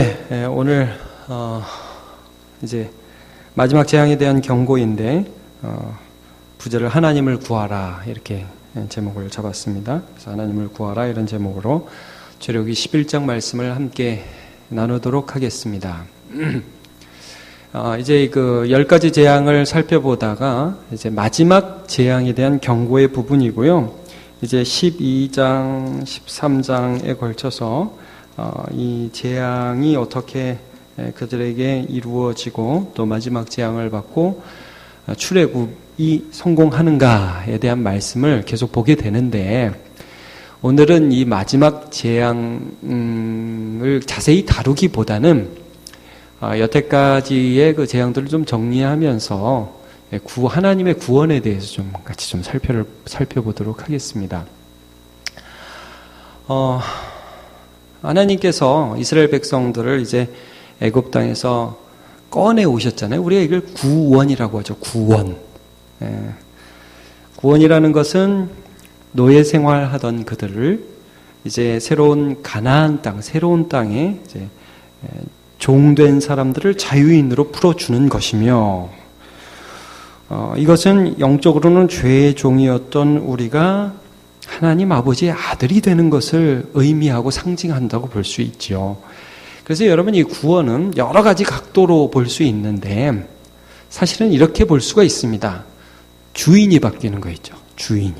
예, 오늘 어, 이제 마지막 재앙에 대한 경고인데 어, 부제를 하나님을 구하라 이렇게 제목을 잡았습니다. 그래서 하나님을 구하라 이런 제목으로 주력기 11장 말씀을 함께 나누도록 하겠습니다. 어, 이제 그 열 가지 재앙을 살펴보다가 이제 마지막 재앙에 대한 경고의 부분이고요. 이제 12장, 13장에 걸쳐서 어, 이 재앙이 어떻게 그들에게 이루어지고 또 마지막 재앙을 받고 어, 출애굽이 성공하는가에 대한 말씀을 계속 보게 되는데 오늘은 이 마지막 재앙을 자세히 다루기보다는 어, 여태까지의 그 재앙들을 좀 정리하면서 구 하나님의 구원에 대해서 좀 같이 좀 살펴 살펴보도록 하겠습니다. 어, 하나님께서 이스라엘 백성들을 이제 애굽 땅에서 꺼내 오셨잖아요. 우리가 이걸 구원이라고 하죠. 구원. 예. 구원이라는 것은 노예 생활하던 그들을 이제 새로운 가나안 땅, 새로운 땅에 이제 예, 종된 사람들을 자유인으로 풀어주는 것이며 어, 이것은 영적으로는 죄의 종이었던 우리가 하나님 아버지의 아들이 되는 것을 의미하고 상징한다고 볼 수 있죠. 그래서 여러분 이 구원은 여러 가지 각도로 볼 수 있는데 사실은 이렇게 볼 수가 있습니다. 주인이 바뀌는 거 있죠. 주인이.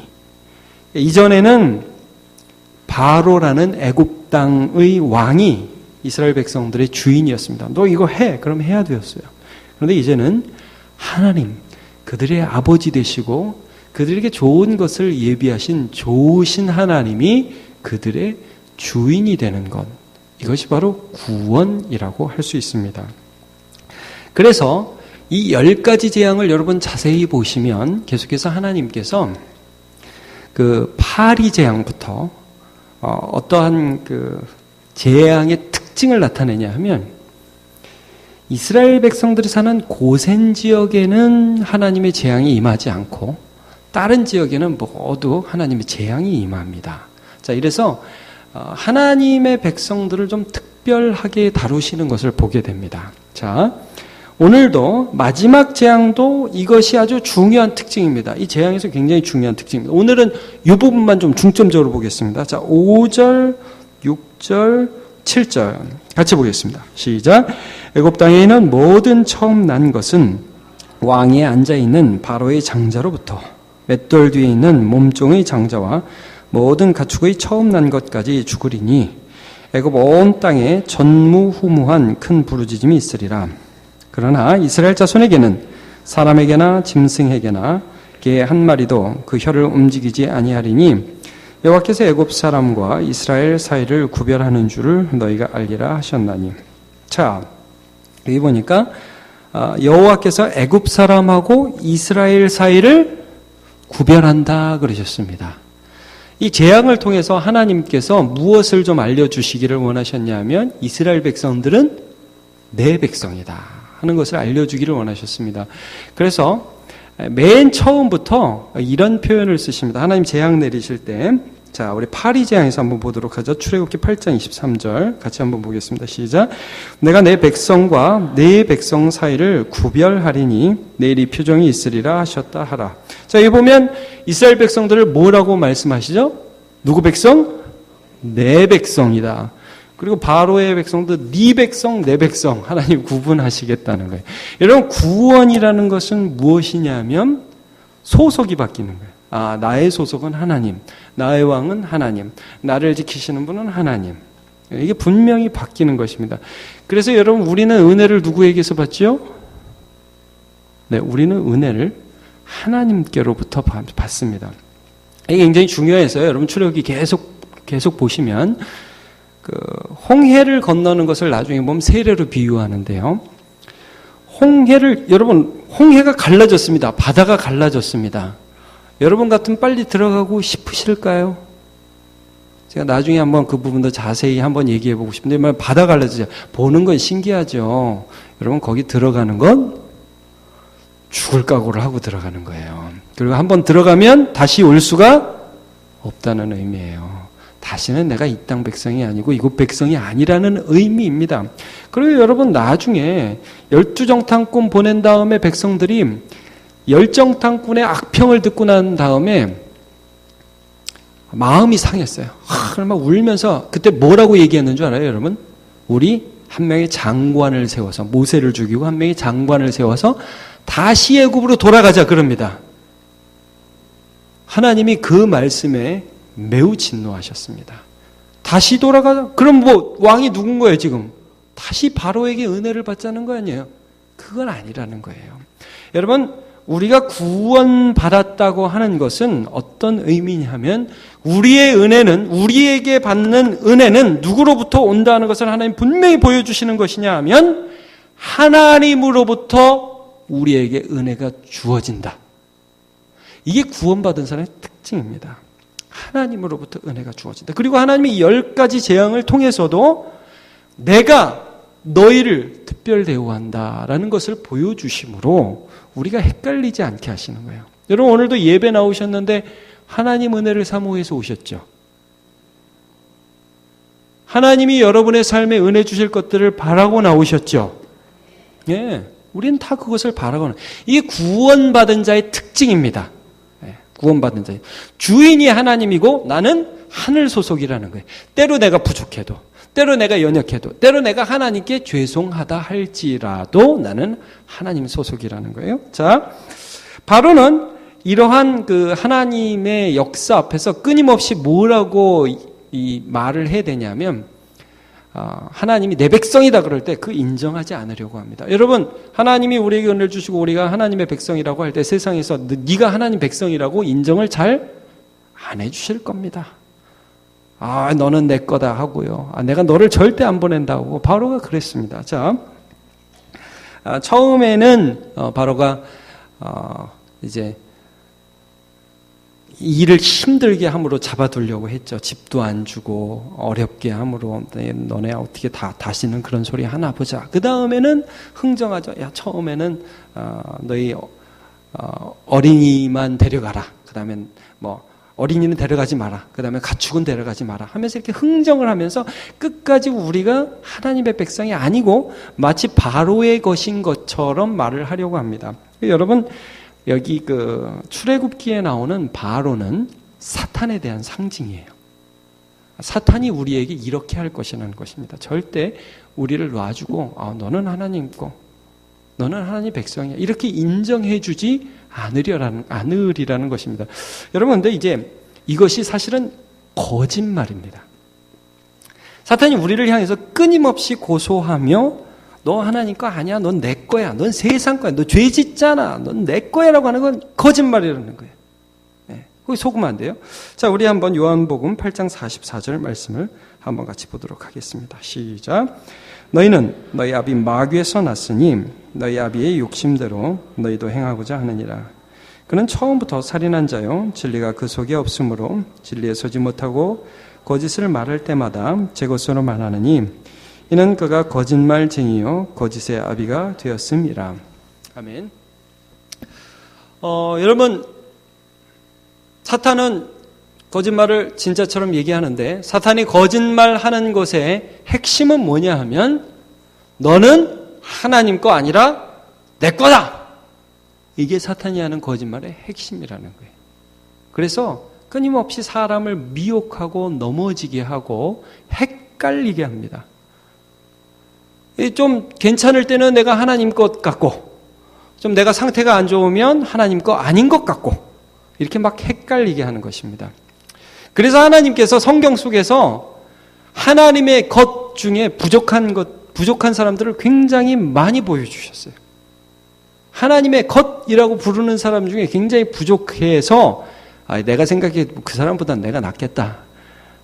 이전에는 바로라는 애굽 땅의 왕이 이스라엘 백성들의 주인이었습니다. 너 이거 해. 그럼 해야 되었어요. 그런데 이제는 하나님, 그들의 아버지 되시고 그들에게 좋은 것을 예비하신 좋으신 하나님이 그들의 주인이 되는 것. 이것이 바로 구원이라고 할 수 있습니다. 그래서 이 열 가지 재앙을 여러분 자세히 보시면 계속해서 하나님께서 그 파리 재앙부터 어, 떠한그 재앙의 특징을 나타내냐 하면 이스라엘 백성들이 사는 고센 지역에는 하나님의 재앙이 임하지 않고 다른 지역에는 모두 하나님의 재앙이 임합니다. 자, 이래서 어, 하나님의 백성들을 좀 특별하게 다루시는 것을 보게 됩니다. 자, 오늘도 마지막 재앙도 이것이 아주 중요한 특징입니다. 이 재앙에서 굉장히 중요한 특징입니다. 오늘은 이 부분만 좀 중점적으로 보겠습니다. 자, 5절, 6절, 7절 같이 보겠습니다. 시작. 애굽 땅에 있는 모든 처음 난 것은 왕에 앉아 있는 바로의 장자로부터 맷돌 뒤에 있는 몸종의 장자와 모든 가축의 처음 난 것까지 죽으리니 애굽 온 땅에 전무후무한 큰 부르짖음이 있으리라. 그러나 이스라엘 자손에게는 사람에게나 짐승에게나 개 한 마리도 그 혀를 움직이지 아니하리니 여호와께서 애굽 사람과 이스라엘 사이를 구별하는 줄을 너희가 알리라 하셨나니. 자, 여기 보니까 아, 여호와께서 애굽 사람하고 이스라엘 사이를 구별한다 그러셨습니다. 이 재앙을 통해서 하나님께서 무엇을 좀 알려주시기를 원하셨냐면 이스라엘 백성들은 내 백성이다 하는 것을 알려주기를 원하셨습니다. 그래서 맨 처음부터 이런 표현을 쓰십니다. 하나님 재앙 내리실 때 자, 우리 파리 재앙에서 한번 보도록 하죠. 출애굽기 8장 23절 같이 한번 보겠습니다. 시작. 내가 내 백성과 내 백성 사이를 구별하리니 내일이 표정이 있으리라 하셨다 하라. 자, 여기 보면 이스라엘 백성들을 뭐라고 말씀하시죠? 누구 백성? 내 백성이다. 그리고 바로의 백성도 네 백성, 내 백성 하나님 구분하시겠다는 거예요. 여러분 구원이라는 것은 무엇이냐면 소속이 바뀌는 거예요. 아, 나의 소속은 하나님, 나의 왕은 하나님, 나를 지키시는 분은 하나님. 이게 분명히 바뀌는 것입니다. 그래서 여러분, 우리는 은혜를 누구에게서 받죠? 네, 우리는 은혜를 하나님께로부터 받습니다. 이게 굉장히 중요해서요. 여러분, 출력이 계속, 계속 보시면, 그, 홍해를 건너는 것을 나중에 보면 세례로 비유하는데요. 홍해를, 여러분, 홍해가 갈라졌습니다. 바다가 갈라졌습니다. 여러분 같으면 빨리 들어가고 싶으실까요? 제가 나중에 한번 그 부분도 자세히 한번 얘기해 보고 싶은데, 바다 갈라지죠. 보는 건 신기하죠. 여러분, 거기 들어가는 건 죽을 각오를 하고 들어가는 거예요. 그리고 한번 들어가면 다시 올 수가 없다는 의미예요. 다시는 내가 이 땅 백성이 아니고 이곳 백성이 아니라는 의미입니다. 그리고 여러분 나중에 열두 정탐꾼 보낸 다음에 백성들이 열 정탐꾼의 악평을 듣고 난 다음에 마음이 상했어요. 하, 그러면 울면서 그때 뭐라고 얘기했는 줄 알아요, 여러분? 우리 한 명의 장관을 세워서 모세를 죽이고 한 명의 장관을 세워서 다시 애굽으로 돌아가자 그럽니다. 하나님이 그 말씀에 매우 진노하셨습니다. 다시 돌아가자. 그럼 뭐 왕이 누군 거예요, 지금? 다시 바로에게 은혜를 받자는 거 아니에요? 그건 아니라는 거예요. 여러분, 우리가 구원받았다고 하는 것은 어떤 의미냐면 우리의 은혜는 우리에게 받는 은혜는 누구로부터 온다는 것을 하나님 분명히 보여주시는 것이냐 하면 하나님으로부터 우리에게 은혜가 주어진다. 이게 구원받은 사람의 특징입니다. 하나님으로부터 은혜가 주어진다. 그리고 하나님이 열 가지 재앙을 통해서도 내가 너희를 특별 대우한다라는 것을 보여주심으로 우리가 헷갈리지 않게 하시는 거예요. 여러분 오늘도 예배 나오셨는데 하나님 은혜를 사모해서 오셨죠. 하나님이 여러분의 삶에 은혜 주실 것들을 바라고 나오셨죠. 예. 우리는 다 그것을 바라고 이게 구원받은 자의 특징입니다. 예, 구원받은 자. 주인이 하나님이고 나는 하늘 소속이라는 거예요. 때로 내가 부족해도 때로 내가 연약해도, 때로 내가 하나님께 죄송하다 할지라도 나는 하나님 소속이라는 거예요. 자, 바로는 이러한 그 하나님의 역사 앞에서 끊임없이 뭐라고 이 말을 해야 되냐면, 어, 하나님이 내 백성이다 그럴 때 그 인정하지 않으려고 합니다. 여러분, 하나님이 우리에게 은혜를 주시고 우리가 하나님의 백성이라고 할 때 세상에서 네가 하나님 백성이라고 인정을 잘 안 해주실 겁니다. 아, 너는 내 거다 하고요. 아, 내가 너를 절대 안 보낸다고 바로가 그랬습니다. 자, 아, 처음에는 어, 바로가 어, 이제 일을 힘들게 함으로 잡아두려고 했죠. 집도 안 주고 어렵게 함으로 네, 너네 어떻게 다 다시는 그런 소리 하나 보자. 그 다음에는 흥정하죠. 야 처음에는 어, 너희 어, 어린이만 데려가라. 그 다음엔 뭐 어린이는 데려가지 마라. 그 다음에 가축은 데려가지 마라. 하면서 이렇게 흥정을 하면서 끝까지 우리가 하나님의 백성이 아니고 마치 바로의 것인 것처럼 말을 하려고 합니다. 여러분, 여기 그 출애굽기에 나오는 바로는 사탄에 대한 상징이에요. 사탄이 우리에게 이렇게 할 것이라는 것입니다. 절대 우리를 놔주고, 아, 너는 하나님 거, 너는 하나님 백성이야. 이렇게 인정해 주지 않으려라는, 않으리라는 것입니다. 여러분, 근데 이제 이것이 사실은 거짓말입니다. 사탄이 우리를 향해서 끊임없이 고소하며 너 하나님 거 아니야. 넌 내 거야. 넌 세상 거야. 너 죄 짓잖아. 넌 내 거야라고 하는 건 거짓말이라는 거예요. 네. 거기 속으면 안 돼요. 자, 우리 한번 요한복음 8장 44절 말씀을 한번 같이 보도록 하겠습니다. 시작. 너희는 너희 아비 마귀에서 났으니 너희 아비의 욕심대로 너희도 행하고자 하느니라. 그는 처음부터 살인한 자요 진리가 그 속에 없으므로 진리에 서지 못하고 거짓을 말할 때마다 제 것으로 말하느니 이는 그가 거짓말쟁이요 거짓의 아비가 되었음이라. 아멘. 어, 여러분 사탄은 거짓말을 진짜처럼 얘기하는데 사탄이 거짓말하는 것의 핵심은 뭐냐 하면 너는 하나님 거 아니라 내 거다. 이게 사탄이 하는 거짓말의 핵심이라는 거예요. 그래서 끊임없이 사람을 미혹하고 넘어지게 하고 헷갈리게 합니다. 좀 괜찮을 때는 내가 하나님 것 같고, 좀 내가 상태가 안 좋으면 하나님 거 아닌 것 같고, 이렇게 막 헷갈리게 하는 것입니다. 그래서 하나님께서 성경 속에서 하나님의 것 중에 부족한 것, 부족한 사람들을 굉장히 많이 보여주셨어요. 하나님의 것이라고 부르는 사람 중에 굉장히 부족해서 아, 내가 생각해 그 사람보다 내가 낫겠다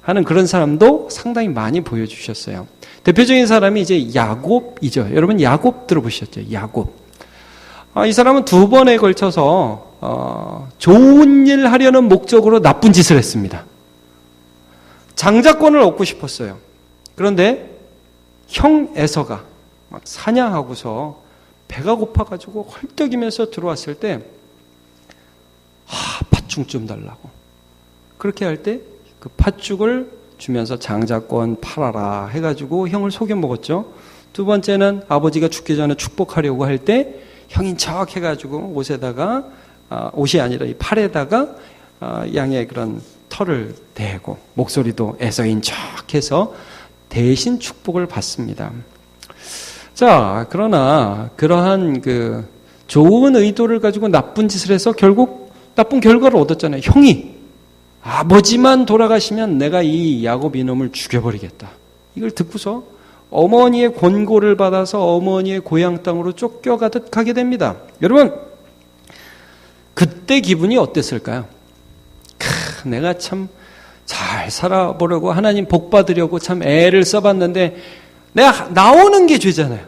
하는 그런 사람도 상당히 많이 보여주셨어요. 대표적인 사람이 이제 야곱이죠. 여러분 야곱 들어보셨죠? 야곱. 아, 이 사람은 두 번에 걸쳐서 어, 좋은 일 하려는 목적으로 나쁜 짓을 했습니다. 장자권을 얻고 싶었어요. 그런데 형 에서가 막 사냥하고서 배가 고파가지고 헐떡이면서 들어왔을 때, 아, 팥죽 좀 달라고. 그렇게 할 때 그 팥죽을 주면서 장자권 팔아라 해가지고 형을 속여 먹었죠. 두 번째는 아버지가 죽기 전에 축복하려고 할 때 형인 척 해가지고 옷에다가 아, 옷이 아니라 이 팔에다가 아, 양의 그런 털을 대고 목소리도 애서인 척해서 대신 축복을 받습니다. 자, 그러나 그러한 그 좋은 의도를 가지고 나쁜 짓을 해서 결국 나쁜 결과를 얻었잖아요. 형이 아버지만 돌아가시면 내가 이 야곱 이놈을 죽여버리겠다. 이걸 듣고서 어머니의 권고를 받아서 어머니의 고향 땅으로 쫓겨가듯 가게 됩니다. 여러분, 그때 기분이 어땠을까요? 크, 내가 참 잘 살아보려고 하나님 복 받으려고 참 애를 써봤는데 내가 나오는 게 죄잖아요.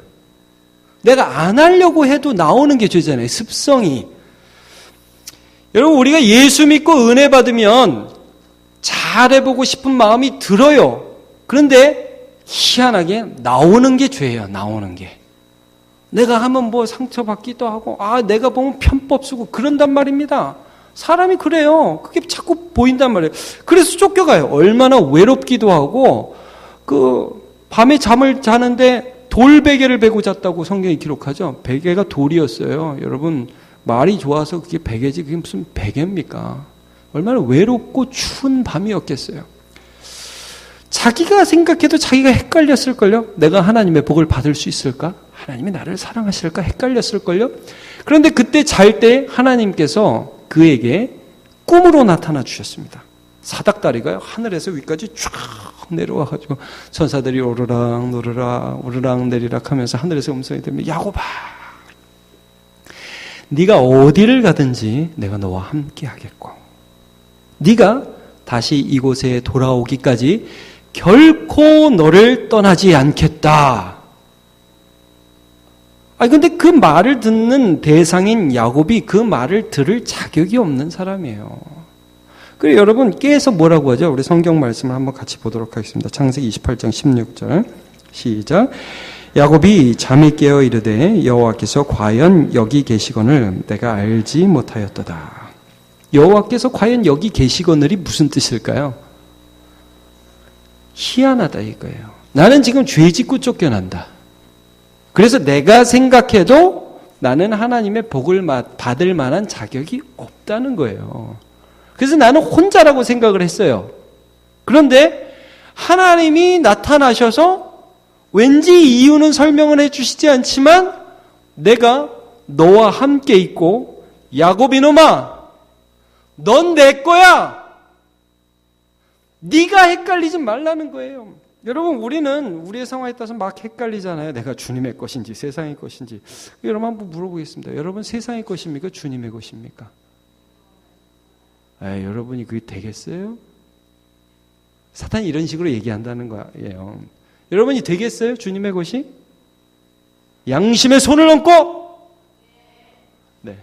내가 안 하려고 해도 나오는 게 죄잖아요. 습성이. 여러분, 우리가 예수 믿고 은혜 받으면 잘해보고 싶은 마음이 들어요. 그런데 희한하게 나오는 게 죄예요. 나오는 게. 내가 하면 뭐 상처받기도 하고, 아, 내가 보면 편법 쓰고 그런단 말입니다. 사람이 그래요. 그게 자꾸 보인단 말이에요. 그래서 쫓겨가요. 얼마나 외롭기도 하고, 그, 밤에 잠을 자는데 돌베개를 베고 잤다고 성경이 기록하죠. 베개가 돌이었어요. 여러분, 말이 좋아서 그게 베개지, 그게 무슨 베개입니까? 얼마나 외롭고 추운 밤이었겠어요. 자기가 생각해도 자기가 헷갈렸을걸요? 내가 하나님의 복을 받을 수 있을까? 하나님이 나를 사랑하실까? 헷갈렸을걸요? 그런데 그때 잘 때 하나님께서 그에게 꿈으로 나타나 주셨습니다. 사닥다리가 하늘에서 위까지 쫙 내려와가지고 천사들이 오르락 노르락 오르락 내리락 하면서 하늘에서 음성이 들면 야곱아 네가 어디를 가든지 내가 너와 함께 하겠고 네가 다시 이곳에 돌아오기까지 결코 너를 떠나지 않겠다. 아니 근데 그 말을 듣는 대상인 야곱이 그 말을 들을 자격이 없는 사람이에요. 그리고 여러분 깨서 뭐라고 하죠? 우리 성경 말씀을 한번 같이 보도록 하겠습니다. 창세기 28장 16절 시작. 야곱이 잠이 깨어 이르되 여호와께서 과연 여기 계시거늘 내가 알지 못하였도다. 여호와께서 과연 여기 계시거늘이 무슨 뜻일까요? 희한하다 이거예요. 나는 지금 죄 짓고 쫓겨난다. 그래서 내가 생각해도 나는 하나님의 복을 받을 만한 자격이 없다는 거예요. 그래서 나는 혼자라고 생각을 했어요. 그런데 하나님이 나타나셔서 왠지 이유는 설명을 해주시지 않지만 내가 너와 함께 있고 야곱 이놈아 넌 내 거야. 네가 헷갈리지 말라는 거예요. 여러분 우리는 우리의 상황에 따라서 막 헷갈리잖아요. 내가 주님의 것인지 세상의 것인지. 여러분 한번 물어보겠습니다. 여러분 세상의 것입니까? 주님의 것입니까? 에이, 여러분이 그게 되겠어요? 사탄이 이런 식으로 얘기한다는 거예요. 여러분이 되겠어요? 주님의 것이? 양심의 손을 얹고? 네.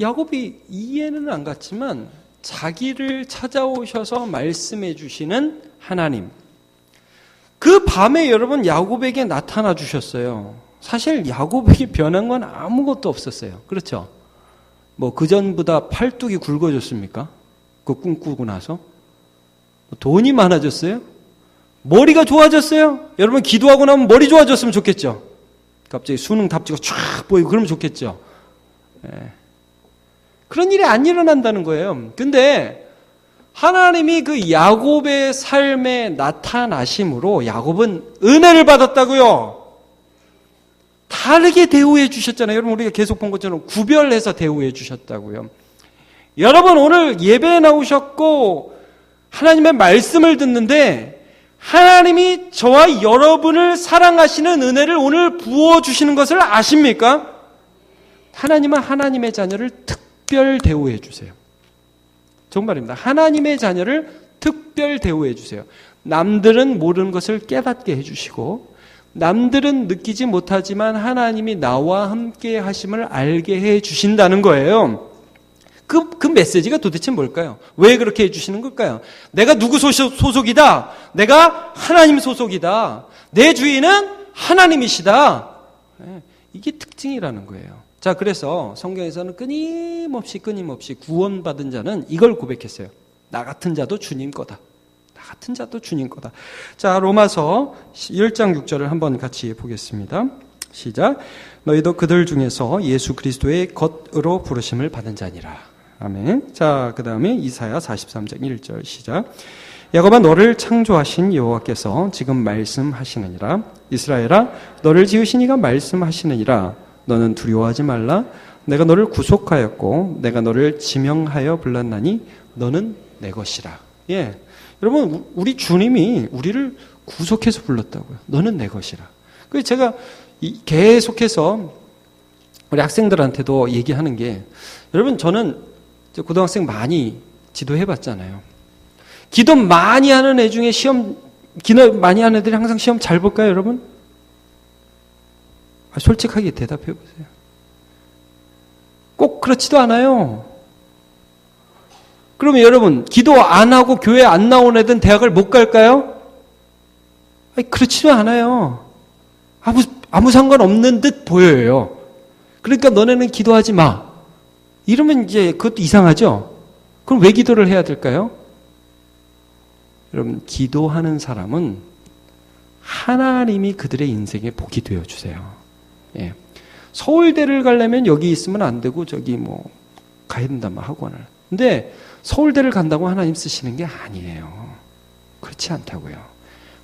야곱이 이해는 안 갔지만 자기를 찾아오셔서 말씀해 주시는 하나님. 그 밤에 여러분 야곱에게 나타나 주셨어요. 사실 야곱에게 변한 건 아무것도 없었어요. 그렇죠? 뭐 그전보다 팔뚝이 굵어졌습니까? 그 꿈꾸고 나서? 돈이 많아졌어요? 머리가 좋아졌어요? 여러분 기도하고 나면 머리 좋아졌으면 좋겠죠? 갑자기 수능 답지가 쫙 보이고 그러면 좋겠죠? 예. 그런 일이 안 일어난다는 거예요. 근데 하나님이 그 야곱의 삶에 나타나심으로 야곱은 은혜를 받았다고요. 다르게 대우해 주셨잖아요. 여러분 우리가 계속 본 것처럼 구별해서 대우해 주셨다고요. 여러분 오늘 예배에 나오셨고 하나님의 말씀을 듣는데 하나님이 저와 여러분을 사랑하시는 은혜를 오늘 부어 주시는 것을 아십니까? 하나님은 하나님의 자녀를 특별 대우해 주세요. 정말입니다. 하나님의 자녀를 특별 대우해 주세요. 남들은 모르는 것을 깨닫게 해 주시고 남들은 느끼지 못하지만 하나님이 나와 함께 하심을 알게 해 주신다는 거예요. 그, 그 메시지가 도대체 뭘까요? 왜 그렇게 해주시는 걸까요? 내가 누구 소속, 소속이다. 내가 하나님 소속이다. 내 주인은 하나님이시다. 네, 이게 특징이라는 거예요. 자, 그래서 성경에서는 끊임없이 끊임없이 구원받은 자는 이걸 고백했어요. 나 같은 자도 주님 거다. 나 같은 자도 주님 거다. 자, 로마서 1장 6절을 한번 같이 보겠습니다. 시작. 너희도 그들 중에서 예수 그리스도의 것으로 부르심을 받은 자니라. 아멘. 자, 그 다음에 이사야 43장 1절 시작. 야곱아 너를 창조하신 여호와께서 지금 말씀하시느니라. 이스라엘아 너를 지으신 이가 말씀하시느니라. 너는 두려워하지 말라. 내가 너를 구속하였고 내가 너를 지명하여 불렀나니 너는 내 것이라. 예. 여러분 우리 주님이 우리를 구속해서 불렀다고요. 너는 내 것이라. 그 제가 계속해서 우리 학생들한테도 얘기하는 게 여러분 저는 고등학생 많이 지도해 봤잖아요. 기도 많이 하는 애 중에 시험 기도 많이 하는 애들이 항상 시험 잘 볼까요, 여러분? 아, 솔직하게 대답해 보세요. 꼭 그렇지도 않아요. 그러면 여러분, 기도 안 하고 교회 안 나온 애든 대학을 못 갈까요? 아니, 그렇지도 않아요. 아무, 아무 상관없는 듯 보여요. 그러니까 너네는 기도하지 마. 이러면 이제 그것도 이상하죠? 그럼 왜 기도를 해야 될까요? 여러분, 기도하는 사람은 하나님이 그들의 인생에 복이 되어 주세요. 예. 서울대를 가려면 여기 있으면 안 되고 저기 뭐 가야 된다면 학원을. 근데 서울대를 간다고 하나님 쓰시는 게 아니에요. 그렇지 않다고요.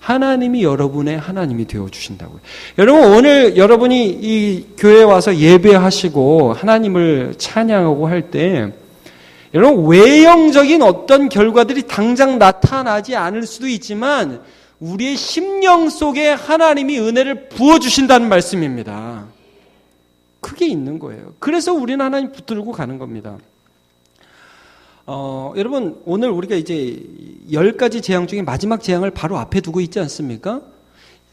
하나님이 여러분의 하나님이 되어 주신다고요. 여러분 오늘 여러분이 이 교회에 와서 예배하시고 하나님을 찬양하고 할 때 여러분 외형적인 어떤 결과들이 당장 나타나지 않을 수도 있지만 우리의 심령 속에 하나님이 은혜를 부어 주신다는 말씀입니다. 그게 있는 거예요. 그래서 우리는 하나님 붙들고 가는 겁니다. 어, 여러분, 오늘 우리가 이제 열 가지 재앙 중에 마지막 재앙을 바로 앞에 두고 있지 않습니까?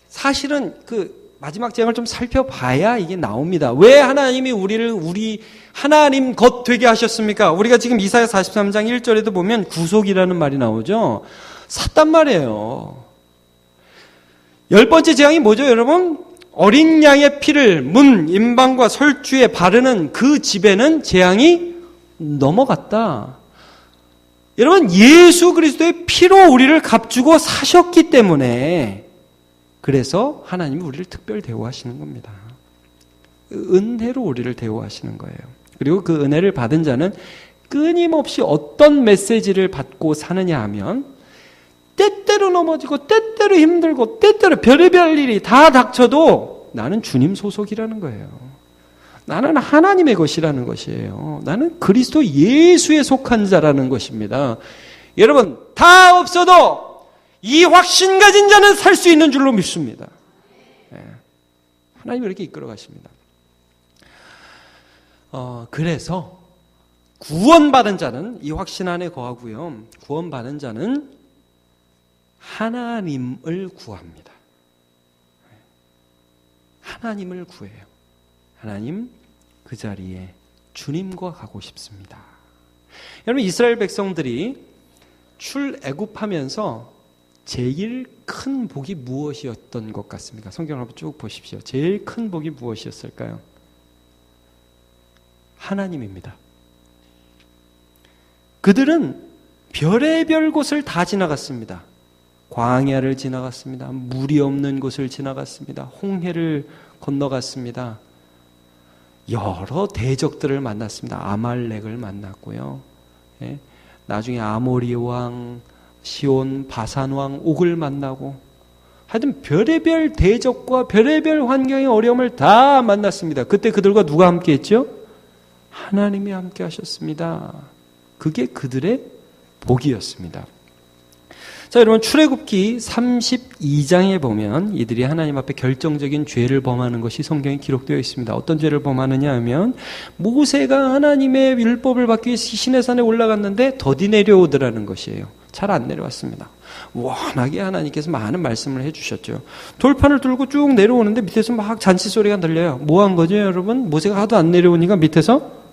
사실은 그 마지막 재앙을 좀 살펴봐야 이게 나옵니다. 왜 하나님이 우리를 우리 하나님 것 되게 하셨습니까? 우리가 지금 이사야 43장 1절에도 보면 구속이라는 말이 나오죠. 샀단 말이에요. 열 번째 재앙이 뭐죠, 여러분? 어린 양의 피를 문, 임방과 설주에 바르는 그 집에는 재앙이 넘어갔다. 여러분, 예수 그리스도의 피로 우리를 값주고 사셨기 때문에 그래서 하나님이 우리를 특별 대우하시는 겁니다. 은혜로 우리를 대우하시는 거예요. 그리고 그 은혜를 받은 자는 끊임없이 어떤 메시지를 받고 사느냐 하면 때때로 넘어지고 때때로 힘들고 때때로 별의별 일이 다 닥쳐도 나는 주님 소속이라는 거예요. 나는 하나님의 것이라는 것이에요. 나는 그리스도 예수에 속한 자라는 것입니다. 여러분, 다 없어도 이 확신 가진 자는 살 수 있는 줄로 믿습니다. 네. 하나님이 이렇게 이끌어 가십니다. 어, 그래서 구원받은 자는 이 확신 안에 거하고요. 구원받은 자는 하나님을 구합니다. 하나님을 구해요. 하나님 그 자리에 주님과 가고 싶습니다. 여러분 이스라엘 백성들이 출애굽하면서 제일 큰 복이 무엇이었던 것 같습니까? 성경 한번 쭉 보십시오. 제일 큰 복이 무엇이었을까요? 하나님입니다. 그들은 별의별 곳을 다 지나갔습니다. 광야를 지나갔습니다. 물이 없는 곳을 지나갔습니다. 홍해를 건너갔습니다. 여러 대적들을 만났습니다. 아말렉을 만났고요. 예? 나중에 아모리 왕, 시온, 바산 왕, 옥을 만나고 하여튼 별의별 대적과 별의별 환경의 어려움을 다 만났습니다. 그때 그들과 누가 함께 했죠? 하나님이 함께 하셨습니다. 그게 그들의 복이었습니다. 자, 여러분 출애굽기 32장에 보면 이들이 하나님 앞에 결정적인 죄를 범하는 것이 성경에 기록되어 있습니다. 어떤 죄를 범하느냐 하면 모세가 하나님의 율법을 받기 위해 시내산에 올라갔는데 더디 내려오더라는 것이에요. 잘 안 내려왔습니다. 워낙에 하나님께서 많은 말씀을 해주셨죠. 돌판을 들고 쭉 내려오는데 밑에서 막 잔치 소리가 들려요. 뭐 한 거죠, 여러분? 모세가 하도 안 내려오니까 밑에서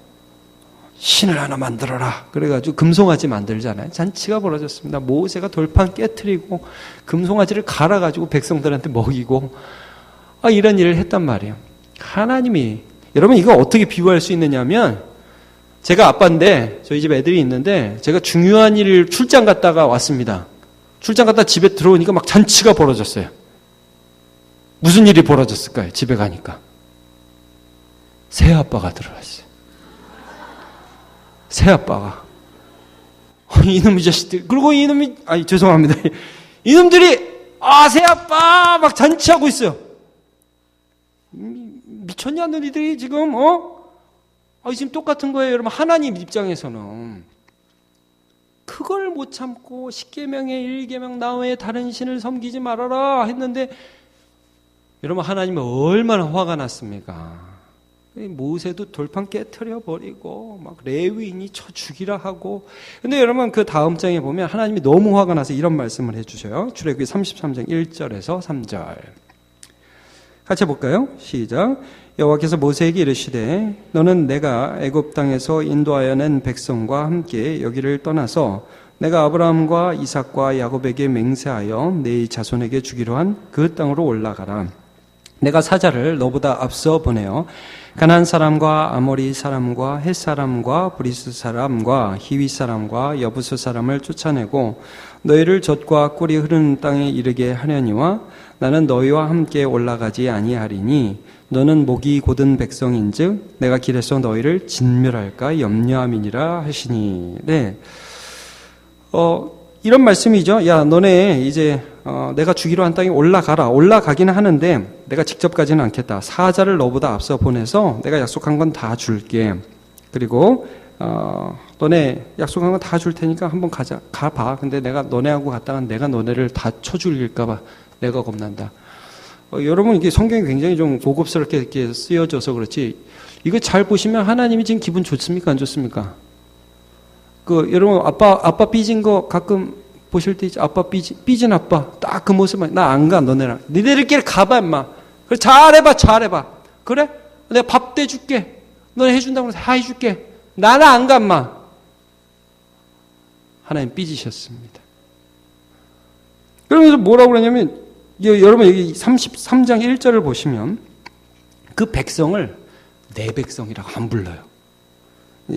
신을 하나 만들어라. 그래가지고 금송아지 만들잖아요. 잔치가 벌어졌습니다. 모세가 돌판 깨뜨리고 금송아지를 갈아가지고 백성들한테 먹이고 아, 이런 일을 했단 말이에요. 하나님이 여러분 이거 어떻게 비유할 수 있느냐면 제가 아빠인데 저희 집 애들이 있는데 제가 중요한 일 출장 갔다가 왔습니다. 출장 갔다 집에 들어오니까 막 잔치가 벌어졌어요. 무슨 일이 벌어졌을까요? 집에 가니까. 새 아빠가 들어왔어요. 새 아빠가. 어, 이놈의 자식들. 그리고 이놈이, 아니, 죄송합니다. 이놈들이, 아, 새 아빠! 막 잔치하고 있어요. 미쳤냐, 너희들이 지금, 어? 아, 지금 똑같은 거예요. 여러분, 하나님 입장에서는. 그걸 못 참고, 십계명의 일계명 나외에 다른 신을 섬기지 말아라 했는데, 여러분, 하나님은 얼마나 화가 났습니까? 모세도 돌판 깨뜨려 버리고 막 레위인이 쳐 죽이라 하고 근데 여러분 그 다음 장에 보면 하나님이 너무 화가 나서 이런 말씀을 해 주셔요. 출애굽기 33장 1절에서 3절. 같이 볼까요? 시작. 여호와께서 모세에게 이르시되 너는 내가 애굽 땅에서 인도하여 낸 백성과 함께 여기를 떠나서 내가 아브라함과 이삭과 야곱에게 맹세하여 내 자손에게 주기로 한 그 땅으로 올라가라. 내가 사자를 너보다 앞서 보내어 가난 사람과 아모리 사람과 헷 사람과 브리스 사람과 히위 사람과 여부스 사람을 쫓아내고 너희를 젖과 꿀이 흐르는 땅에 이르게 하려니와 나는 너희와 함께 올라가지 아니하리니 너는 목이 고든 백성인즉 내가 길에서 너희를 진멸할까 염려함이니라 하시니 네. 어, 이런 말씀이죠. 야, 너네 이제 어, 내가 주기로 한 땅에 올라가라. 올라가기는 하는데 내가 직접 가지는 않겠다. 사자를 너보다 앞서 보내서 내가 약속한 건 다 줄게. 그리고 어, 너네 약속한 건 다 줄 테니까 한번 가자. 가봐. 근데 내가 너네하고 갔다가 내가 너네를 다 쳐죽일까봐 내가 겁난다. 어, 여러분 이게 성경이 굉장히 좀 고급스럽게 이렇게 쓰여져서 그렇지. 이거 잘 보시면 하나님이 지금 기분 좋습니까 안 좋습니까? 그 여러분 아빠 아빠 삐진 거 가끔 보실 때 아빠 삐진, 삐진 아빠 딱 그 모습만 나 안 가 너네랑. 니네들끼리 가봐 임마. 그래 잘해봐 잘해봐. 그래? 내가 밥 대줄게. 너네 해준다고 다 해줄게. 나는 안 가 임마. 하나님 삐지셨습니다. 그러면서 뭐라고 그러냐면 여러분 여기 33장 1절을 보시면 그 백성을 내 백성이라고 안 불러요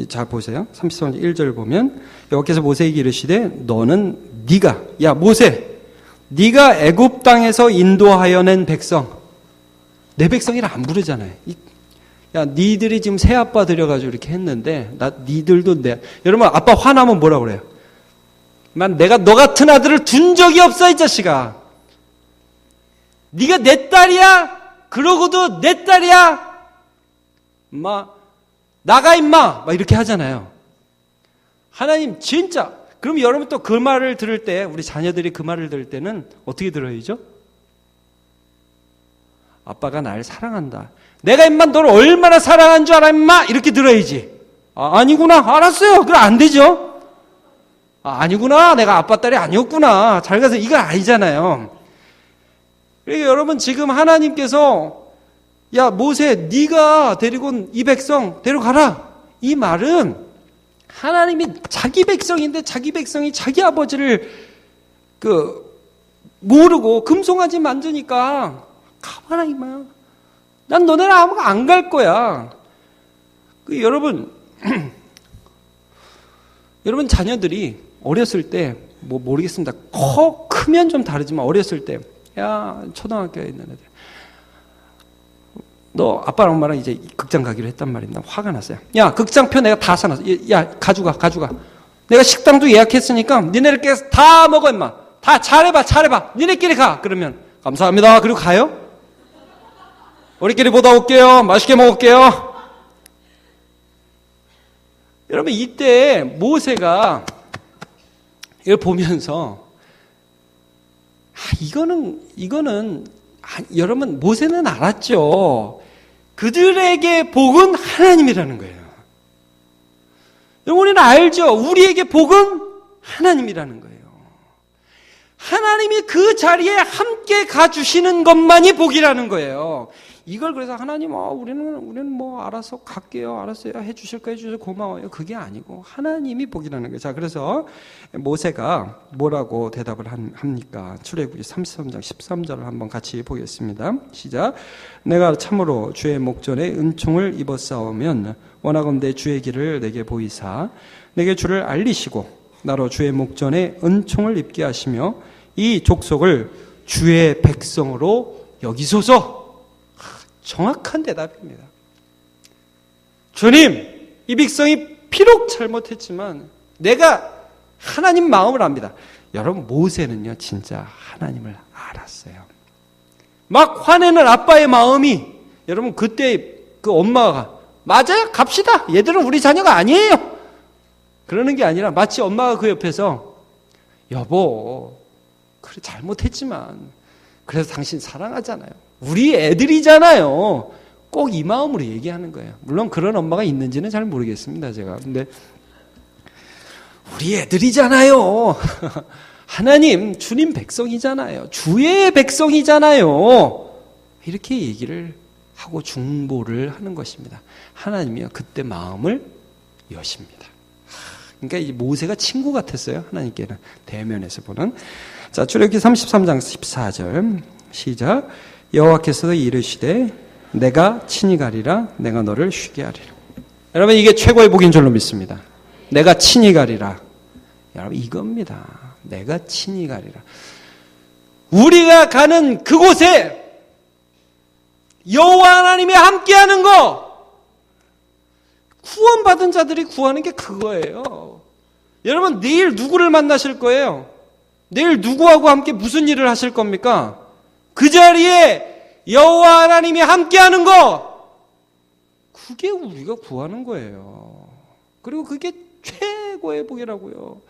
자 보세요. 33절 1절 보면 여호께서 모세에게 이르시되 너는 네가 야 모세 네가 애굽 땅에서 인도하여 낸 백성 내 백성이라 안 부르잖아요. 야 니들이 지금 새 아빠 들여가지고 이렇게 했는데 나 니들도 내 여러분 아빠 화나면 뭐라 그래요? 만 내가 너 같은 아들을 둔 적이 없어 이 자식아. 네가 내 딸이야. 그러고도 내 딸이야. 마 나가 임마! 막 이렇게 하잖아요. 하나님 진짜 그럼 여러분 또 그 말을 들을 때 우리 자녀들이 그 말을 들을 때는 어떻게 들어야죠? 아빠가 날 사랑한다. 내가 임마 너를 얼마나 사랑한 줄 알아 임마 이렇게 들어야지. 아, 아니구나 알았어요. 그럼 안 되죠. 아, 아니구나 내가 아빠 딸이 아니었구나. 잘 가서 이거 아니잖아요. 그러니까 여러분 지금 하나님께서 야 모세 네가 데리고 온 이 백성 데려가라. 이 말은 하나님이 자기 백성인데 자기 백성이 자기 아버지를 그 모르고 금송아지 만드니까 가봐라 이마. 난 너네랑 아무 안 갈 거야. 그 여러분 여러분 자녀들이 어렸을 때 뭐 모르겠습니다. 커 크면 좀 다르지만 어렸을 때 야 초등학교에 있는 애들 너 아빠랑 엄마랑 이제 극장 가기로 했단 말입니다. 화가 났어요. 야, 극장표 내가 다 사놨어. 야, 가져가, 가져가. 내가 식당도 예약했으니까 니네들끼리 다 먹어, 임마. 다 잘해봐, 잘해봐. 니네끼리 가. 그러면 감사합니다. 그리고 가요? 우리끼리 보다 올게요. 맛있게 먹을게요. 여러분, 이때 모세가 이걸 보면서 아, 이거는, 이거는, 아, 여러분, 모세는 알았죠. 그들에게 복은 하나님이라는 거예요. 우리는 알죠. 우리에게 복은 하나님이라는 거예요. 하나님이 그 자리에 함께 가주시는 것만이 복이라는 거예요. 이걸 그래서 하나님, 어, 우리는, 우리는 뭐 알아서 갈게요. 알았어요. 해 주실 거 해 주셔서 고마워요. 그게 아니고 하나님이 복이라는 거예요. 자, 그래서 모세가 뭐라고 대답을 합니까? 출애굽기 33장 13절을 한번 같이 보겠습니다. 시작. 내가 참으로 주의 목전에 은총을 싸우면 원하건대 주의 길을 내게 보이사 내게 주를 알리시고 나로 주의 목전에 은총을 입게 하시며 이 족속을 주의 백성으로 여기소서. 정확한 대답입니다. 주님, 이 백성이 비록 잘못했지만 내가 하나님 마음을 압니다. 여러분, 모세는요, 진짜 하나님을 알았어요. 막 화내는 아빠의 마음이, 여러분, 그때 그 엄마가, 맞아요, 갑시다. 얘들은 우리 자녀가 아니에요. 그러는 게 아니라 마치 엄마가 그 옆에서, 여보, 그래, 잘못했지만, 그래서 당신 사랑하잖아요. 우리 애들이잖아요. 꼭 이 마음으로 얘기하는 거예요. 물론 그런 엄마가 있는지는 잘 모르겠습니다, 제가. 근데, 우리 애들이잖아요. 하나님, 주님 백성이잖아요. 주의 백성이잖아요. 이렇게 얘기를 하고 중보를 하는 것입니다. 하나님이요, 그때 마음을 여십니다. 그러니까 이 모세가 친구 같았어요. 하나님께는 대면에서 보는. 자, 출애굽기 33장 14절 시작. 여호와께서 이르시되 내가 친히 가리라 내가 너를 쉬게 하리라. 여러분 이게 최고의 복인 줄로 믿습니다. 내가 친히 가리라. 여러분 이겁니다. 내가 친히 가리라. 우리가 가는 그곳에 여호와 하나님이 함께하는 거 구원받은 자들이 구하는 게 그거예요. 여러분 내일 누구를 만나실 거예요? 내일 누구하고 함께 무슨 일을 하실 겁니까? 그 자리에 여호와 하나님이 함께하는 거 그게 우리가 구하는 거예요. 그리고 그게 최고의 복이라고요.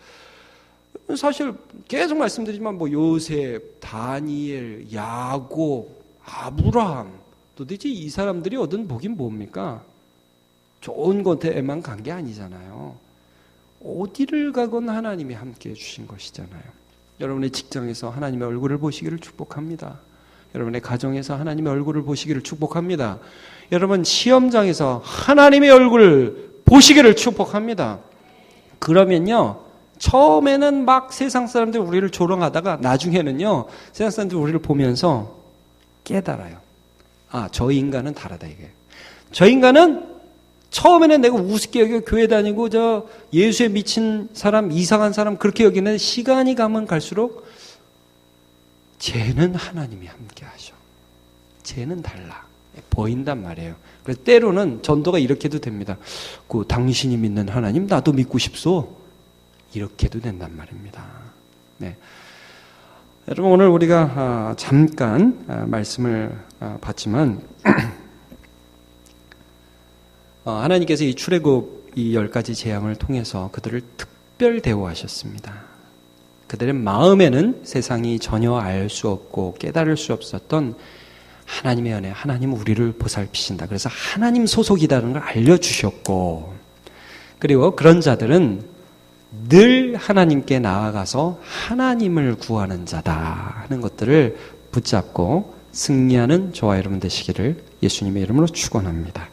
사실 계속 말씀드리지만 뭐 요셉, 다니엘, 야곱, 아브라함 도대체 이 사람들이 얻은 복이 뭡니까? 좋은 곳에만 간 게 아니잖아요. 어디를 가건 하나님이 함께 해주신 것이잖아요. 여러분의 직장에서 하나님의 얼굴을 보시기를 축복합니다. 여러분의 가정에서 하나님의 얼굴을 보시기를 축복합니다. 여러분 시험장에서 하나님의 얼굴을 보시기를 축복합니다. 그러면요. 처음에는 막 세상 사람들이 우리를 조롱하다가 나중에는요. 세상 사람들이 우리를 보면서 깨달아요. 아, 저 인간은 다르다 이게. 저 인간은 처음에는 내가 우습게 여겨 교회 다니고 저 예수에 미친 사람, 이상한 사람 그렇게 여기는 시간이 가면 갈수록 쟤는 하나님이 함께 하셔. 쟤는 달라. 보인단 말이에요. 그래서 때로는 전도가 이렇게도 됩니다. 그 당신이 믿는 하나님 나도 믿고 싶소. 이렇게도 된단 말입니다. 네. 여러분 오늘 우리가 아, 잠깐 아, 말씀을 아, 봤지만 어, 하나님께서 이 출애굽 이 열 가지 재앙을 통해서 그들을 특별 대우하셨습니다. 그들의 마음에는 세상이 전혀 알 수 없고 깨달을 수 없었던 하나님의 은혜, 하나님 우리를 보살피신다. 그래서 하나님 소속이다는 걸 알려주셨고, 그리고 그런 자들은 늘 하나님께 나아가서 하나님을 구하는 자다 하는 것들을 붙잡고 승리하는 저와 여러분 되시기를 예수님의 이름으로 축원합니다.